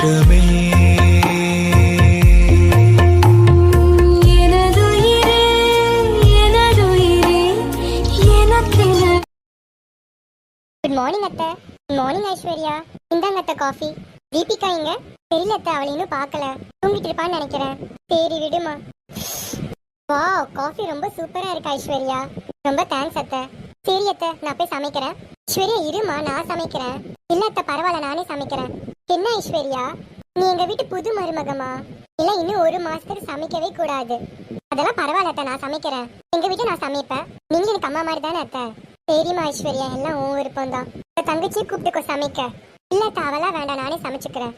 சந்தோஷமே. Good morning அத்தை. Good morning Aishwarya. இந்தாங்க அத்தை காஃபி தீபிகா இங்க. தெரியல அத்தை அவளை இன்னும் பார்க்கல. தூங்கிட்டு இருப்பான்னு நினைக்கிறேன். சரி விடுமா. வாவ் காஃபி ரொம்ப சூப்பரா இருக்கு ஐஸ்வர்யா. ரொம்ப தேங்க்ஸ் அத்தை. சரி அத்தை நான் போய் சமைக்கிறேன். ஐஸ்வர்யா இருமா? நான் சமைக்கிறேன். இல்ல அத்தை பரவாயில்ல நானே சமைக்கிறேன். என்ன ஐஸ்வர்யா? நீ எங்க வீட்டு புது மருமகமா? இல்ல இன்னும் ஒரு மாசத்துக்கு சமைக்கவே கூடாது. அதெல்லாம் பரவாயில்ல அத்தை நான் சமைக்கிறேன். எங்க வீட்டை நான் சமைப்பேன். நீங்க எனக்கு அம்மா மாதிரி தானே அத்தை? தெரியுமா ஐஸ்வர்யா எல்லாம் உன் விருப்பம் தான் தங்கச்சி கூப்பிட்டுக்கோ சமைக்க. இல்ல அத்தை, அவளா வேண்டாம் நானே சமைச்சுக்கிறேன்.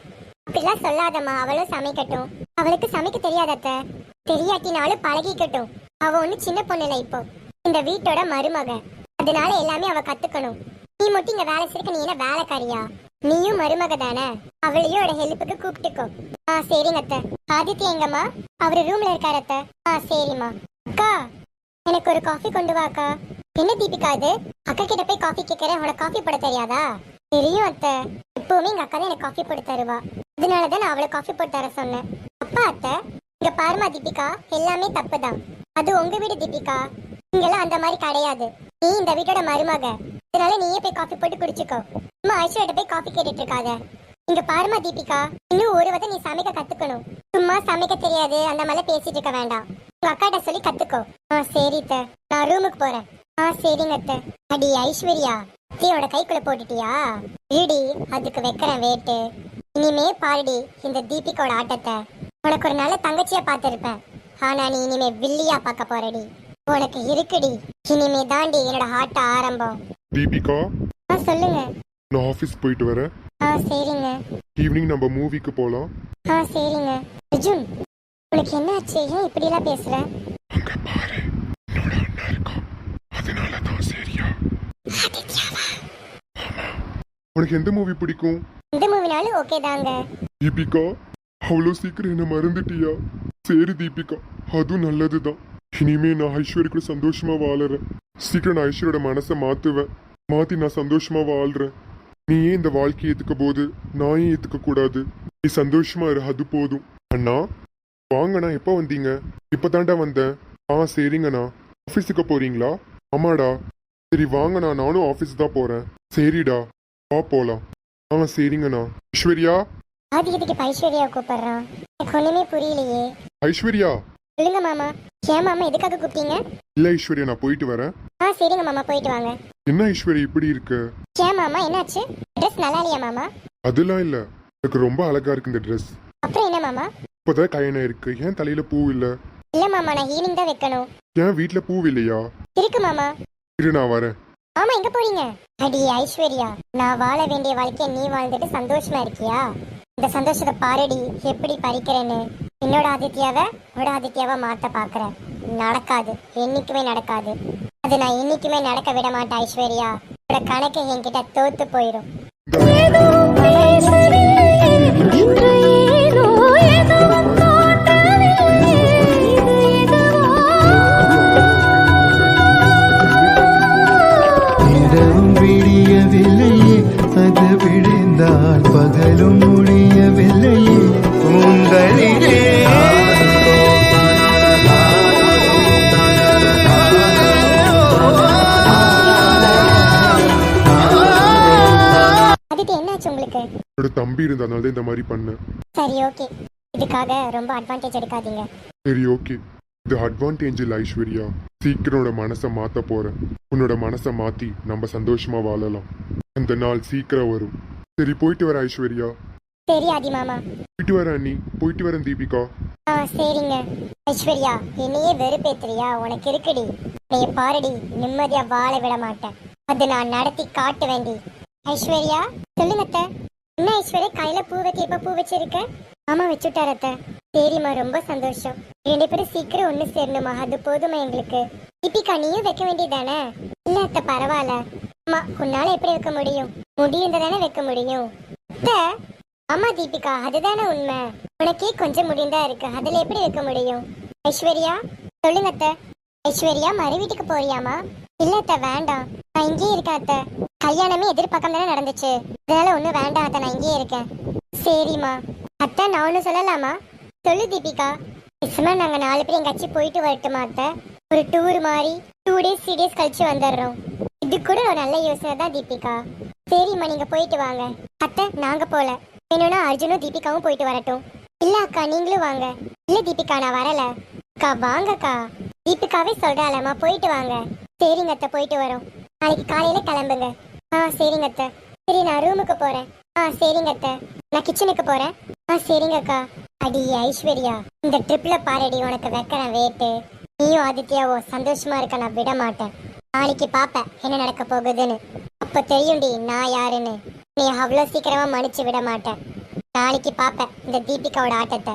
அப்படிலாம் சொல்லாதம்மா அவளும் சமைக்கட்டும். அவளுக்கு சமைக்க தெரியாதத்த தெரியாட்டினாலும் பழகிக்கட்டும். அவ ஒண்ணு சின்ன பொண்ணு இல்ல இப்போ. இந்த வீட்டோட மருமக. அதனால எல்லாமே அவ கத்துக்கணும். நீ மட்டும் இங்க வேலை செய்ய நீ என்ன வேலைக்காரியா? நீயும் மருமக தானே அவளையும் அவட ஹெல்ப்புக்கு கூப்பிட்டுக்கோ. ஆ சரிங்க அத்தை. ஆதித்யா எங்கம்மா? அவரு ரூம்ல இருக்காரு அத்தை. ஆ சரிம்மா. அக்கா எனக்கு ஒரு காஃபி கொண்டு வா அக்கா என்ன தீபிகா இது? அக்கா கிட்ட போய் காஃபி கேட்கறேன் உனக்கு காஃபி போட தெரியாதா? தெரியும் அத்தை. எப்பவுமே எங்க அக்கா தான் எனக்கு காஃபி போட்டு தருவா. அதனால தான் நான் அவளை காஃபி போட்டு தர சொன்னேன். அப்பா அத்தை இங்க பாருமா தீபிகா. எல்லாமே தப்பு தான் அது உங்க வீடு தீபிகா. இங்கெல்லாம் அந்த மாதிரி கிடையாது. நீ இந்த வீட்டோட மருமக. அதனால நீயே போய் காஃபி போட்டு குடிச்சுக்கோ. அம்மா ஐஸ்வர்ட்ட போய் காஃபி கேட்டுட்டு இருக்காத இங்க பாருமா தீபிகா இன்னும் ஒரு வகை நீ சமைக்க கத்துக்கணும். சும்மா சமைக்க தெரியாது அந்த மாதிரி பேசிட்டு இருக்க வேண்டாம். உங்க அக்காட்ட சொல்லி கத்துக்கோ. ஆ சரி த நான் ரூமுக்கு போறேன். ஆ சரிங்க அத்த. அடி ஐஸ்வர்யா அத்தையோட கைக்குள்ள போட்டுட்டியா? ஈடி அதுக்கு வைக்கிறேன் வேட்டு இனிமே பாருடி இந்த தீபிகோட ஆட்டத்தை. உனக்கு ஒரு நல்ல தங்கச்சியா பார்த்துருப்பேன். ஆனா நீ இனிமே வில்லியா பார்க்க போறடி. உனக்கு இருக்குடி. இனிமே தாண்டி என்னோட ஹார்ட் ஆரம்பம். தீபிகா? ஆ சொல்லுங்க. நான் ஆஃபீஸ் போயிட்டு வரேன். ஆ சரிங்க. ஈவினிங் நம்ம மூவிக்கு போகலாம் ஆ சரிங்க. அர்ஜுன் உனக்கு என்ன ஆச்சு ஏன் இப்படிலாம் பேசுற? அங்க பாரு. என்னோட அண்ணா இருக்கா. அதனால தான் சரியா உனக்கு எந்த மூவி பிடிக்கும்? இந்த மூவினாலும் ஓகே தாங்க. தீபிகா அவ்வளோ சீக்கிரம் என்ன மறந்துட்டியா? சரி தீபிகா அதுவும் நல்லதுதான். இனிமே நான் ஐஸ்வர்யா கூட சந்தோஷமா வாழறேன். சீக்கிரம் நான் ஐஸ்வர்யோட மனசை மாத்துவேன். மாத்தி நான் சந்தோஷமா வாழ்றேன். நீ ஏன் இந்த வாழ்க்கையை ஏத்துக்க போது நான் ஏன் ஏத்துக்க கூடாது. நீ சந்தோஷமா இரு அது போதும். அண்ணா வாங்கண்ணா எப்போ வந்தீங்க? இப்பதான்டா வந்தேன். ஆ சரிங்கண்ணா. ஆஃபீஸுக்கு போறீங்களா? ஆமாடா. சரி வாங்கண்ணா நானும் ஆஃபீஸ் தான் போறேன். சரிடா. வா போலாம். ஆ சரிங்கண்ணா. ஐஸ்வர்யா? ஆதி எதுக்கு ஐஸ்வர்யா கூப்பிடுறான் எனக்கு ஒண்ணுமே புரியலையே. ஐஸ்வர்யா? சொல்லுங்க மாமா. ஏன் மாமா எதுக்காக கூப்பிட்டீங்க? இல்ல ஐஸ்வர்யா நான் போயிட்டு வரேன். ஆ சரிங்க மாமா போயிட்டு வாங்க. என்ன ஐஸ்வர்யா இப்படி இருக்கு? ஏன் மாமா என்னாச்சு? ட்ரெஸ் நல்லா இல்லையா மாமா? அதெல்லாம் இல்ல. எனக்கு ரொம்ப அழகா இருக்கு இந்த ட்ரெஸ் அப்புறம் என்ன மாமா? இப்பதான் கல்யாணம் இருக்கு ஏன் தலையில பூ இல்ல? இல்ல மாமா நான் ஈவினிங் தான் வைக்கணும். ஏன் வீட்ல பூ இல்லையா? இருக்கு மாமா. இரு நான் வரேன். ஆமா எங்க போறீங்க? அடி ஐஸ்வர்யா நான் வாழ வேண்டிய வாழ்க்கைய நீ வாழ்ந்துட்டு சந்தோஷமா இருக்கியா? இந்த சந்தோஷத்தை பாருடி எப்படி பறிக்கிறேன்னு. என்னோட ஆதித்யாவை உன்னோட ஆதித்யாவை மாத்த பாக்குறேன். நடக்காது. என்னைக்குமே நடக்காது. அது நான் இன்னைக்குமே நடக்க விட மாட்டேன் ஐஸ்வர்யா. உன்னோட கணக்கு என்கிட்ட தோத்து போயிடும். உங்களுக்கு என்னோட தம்பி இருந்ததுனால தான் இந்த மாதிரி பண்ணேன். சரி ஓகே இதுக்காக ரொம்ப அட்வான்டேஜ் எடுக்காதீங்க. சரி ஓகே இது அட்வான்டேஜ் இல்லை ஐஸ்வர்யா. சீக்கிரம் உன்னோட மனசை மாத்த போறேன். உன்னோட மனசை மாத்தி நம்ம சந்தோஷமா வாழலாம். அந்த நாள் சீக்கிரம் வரும். சரி போயிட்டு வர ஐஸ்வர்யா. சரி ஆதி மாமா. போயிட்டு வரேன் அண்ணி. போயிட்டு வரேன் தீபிகா. ஆ சரிங்க. ஐஸ்வர்யா என்னையே வெறுப்பேத்துறியா? உனக்கு இருக்குடி. நீ பாருடி நிம்மதியா வாழ விட மாட்டேன். அது நான் நடத்தி காட்ட வேண்டி ஐஸ்வர்யா சொல்லுங்க அத்தை என்ன ஐஸ்வர்யா கையில பூ வைக்க எப்ப பூ வச்சிருக்க? ஆமா வச்சுட்டார் அத்தை. சரிம்மா ரொம்ப சந்தோஷம். ரெண்டு பேரும் சீக்கிரம் ஒண்ணு சேரணுமா? அது போதுமா எங்களுக்கு? தீபிகா நீயும் வைக்க வேண்டியதானே? இல்ல அத்தை பரவாயில்ல. அம்மா உன்னால எப்படி வைக்க முடியும்? முடியும் தானே வைக்க முடியும். அத்தை ஆமா தீபிகா அதுதானே உண்மை. உனக்கே கொஞ்சம் முடிந்தா இருக்கு. அதுல எப்படி வைக்க முடியும்? ஐஸ்வர்யா சொல்லுங்க அத்தை ஐஸ்வர்யா மறு வீட்டுக்கு போறியாமா இல்ல அத்தை வேண்டாம். நான் இங்கேயே இருக்கேன் அத்தை. கல்யாணமே எதிர்பார்க்காம தானே நடந்துச்சு? அதனால ஒன்றும் வேண்டாம் அத்தை நான் இங்கேயே இருக்கேன். சரிம்மா. அத்தை நான் ஒன்று சொல்லலாமா? சொல்லு தீபிகா. நிச்சயமா நாங்க நாலு பேர் எங்காச்சும் போயிட்டு வரட்டுமா அத்தை? ஒரு டூர் மாதிரி டூ டேஸ் த்ரீ டேஸ் கழிச்சு வந்துடுறோம். இது கூட ஒரு நல்ல யோசனை தான் தீபிகா. சரிம்மா நீங்க போயிட்டு வாங்க. அத்தை நாங்க போல. வேணும்னா அர்ஜுனும் தீபிகாவும் போயிட்டு வரட்டும். இல்ல அக்கா நீங்களும் வாங்க. இல்ல தீபிகா நான் வரல. அக்கா வாங்கக்கா. தீபிகாவே சொல்றாளம்மா போயிட்டு வாங்க. சரிங்க அத்தை போயிட்டு வரோம். நாளைக்கு காலையில கிளம்புங்க. ஆ சரிங்க அத்தை. சரி நான் ரூமுக்கு போறேன். ஆ சரிங்க அத்தை. நான் கிச்சனுக்கு போறேன். ஆ சரிங்க அக்கா. அடி ஐஸ்வர்யா இந்த ட்ரிப்ல பாரடி உனக்கு வைக்கிறேன் வேட்டு நீயும் ஆதித்யாவோ சந்தோஷமா இருக்க நான் விட மாட்டேன். நாளைக்கு பாப்பேன் என்ன நடக்க போகுதுன்னு. அப்ப தெரியும்டி நான் யாருன்னு. நீ அவ்வளோ சீக்கிரமா மன்னிச்சு விட மாட்டேன். நாளைக்கு பாப்பேன் இந்த தீபிகாவோட ஆட்டத்தை.